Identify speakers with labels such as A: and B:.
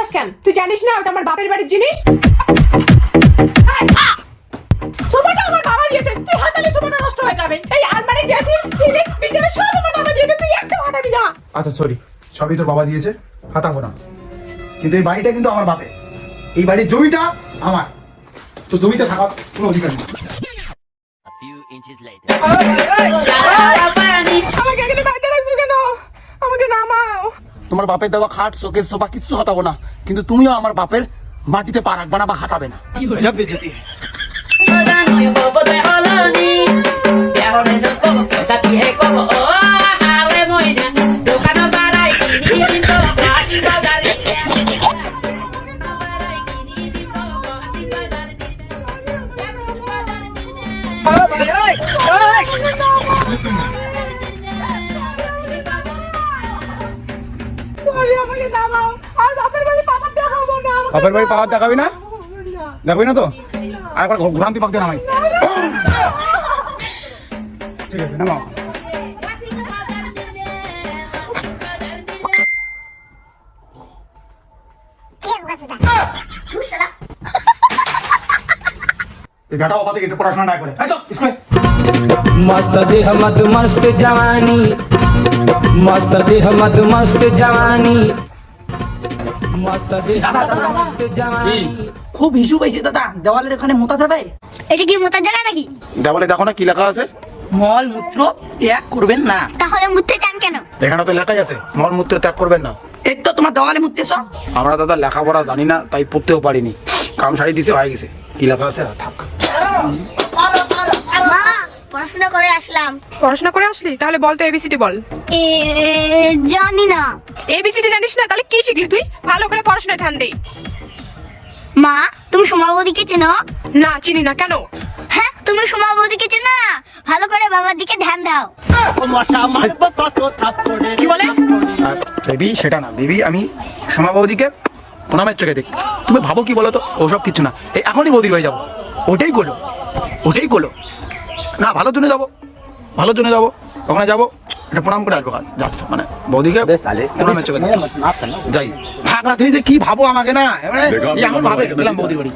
A: বাতাস কেন? তুই জানিস না ওটা আমার বাপের বাড়ির জিনিস? সোফাটা আমার বাবা দিয়েছে। তুই হাতালে সোফাটা নষ্ট হয়ে যাবে। এই আলমারি দিয়েছি ফিলিপ বিছানা সব আমার বাবা দিয়েছে। তুই একটা হাতাবি না।
B: আচ্ছা সরি সবই তোর বাবা দিয়েছে হাতাবো না। কিন্তু এই বাড়িটা কিন্তু আমার বাপের। এই বাড়ির জমিটা আমার। তো জমিতে থাকার কোনো অধিকার নেই।
C: বাপের দেওয়া খাট শোকের সোফা কিচ্ছু হতাবো না। কিন্তু তুমিও আমার বাপের মাটিতে পা রাখবে না বা হাতাবে না। যাবে যদি।
A: বাপের বাড়ি
B: পাওয়ার দেখাবি না দেখাবি না? তো? আর একবার ঘুরান্তি পাক দেন আমায়। ঠিক আছে পড়াশোনা না করে। মাস্ত দেহ
D: মত মস্ত জওয়ানি मस्त जवानी मस्त देह मत मस्त जवानी मस्त देह मत मस्त जवानी
C: খুব হিসু পাইছে দাদা দেওয়ালের এখানে মোতা যাবে
E: এটা কি মোতার জায়গা নাকি
B: দেওয়ালে দেখো না কি লেখা আছে
C: মল মূত্র ত্যাগ করবেন না
E: তাহলে মুতে চান কেন
B: এখানে তো লেখাই আছে মলমূত্র ত্যাগ করবেন না
C: এই তো তোমার দেওয়ালে মুততেছ
B: আমরা দাদা লেখাপড়া জানি না তাই পড়তেও পারিনি কাম সারি দিছে হয়ে গেছে কি লেখা আছে থাক
E: মা পড়াশোনা করে আসলাম।
A: পড়াশোনা করে আসলি? তাহলে বল তো এবিসিডি বল।
E: এ জানি না।
A: এবিসিডি জানিস না? তাহলে কি শিখলি তুই? ভালো করে পড়াশোনায় ধ্যান দে।
E: মা তুমি সমাবতীকে চেনো?
A: না চিনি না। কেন?
E: হ্যাঁ তুমি চেনো? না ভালো করে বাবার দিকে ধ্যান দাও।
C: কি বলে?
B: বেবি সেটা না। বেবি আমি সোমা বৌদিকে প্রণামের চোখে দেখি। তুমি ভাবো কি বলো তো? ওসব কিছু না। এই এখনই বৌদির হয়ে যাব। ওটাই করো ওটাই করো না ভালোর জন্য যাব। ভালোর জন্য যাব। ওখানে যাব। এটা প্রণাম করে আসব মানে বৌদিকে প্রণামের চোখে যাই ভাগ না? তুমি যে কি ভাবো আমাকে না এমন ভাবে বৌদি বাড়ি।